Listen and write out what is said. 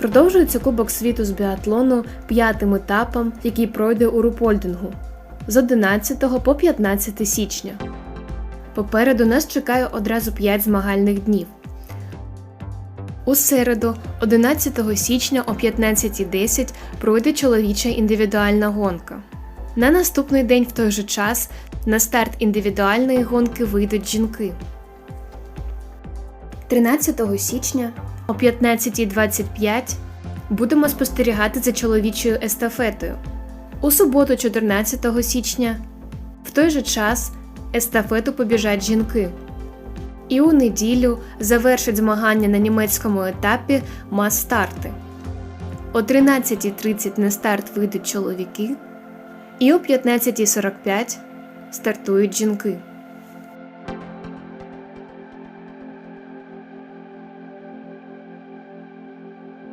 Продовжується Кубок світу з біатлону п'ятим етапом, який пройде у Рупольдингу з 11 по 15 січня. Попереду нас чекає одразу 5 змагальних днів. У середу, 11 січня о 15.10 пройде чоловіча індивідуальна гонка. На наступний день в той же час на старт індивідуальної гонки вийдуть жінки. 13 січня о 15.25 будемо спостерігати за чоловічою естафетою. У суботу, 14 січня, в той же час естафету побіжать жінки. І у неділю завершить змагання на німецькому етапі мас-старти. О 13.30 на старт вийдуть чоловіки, і о 15.45 стартують жінки.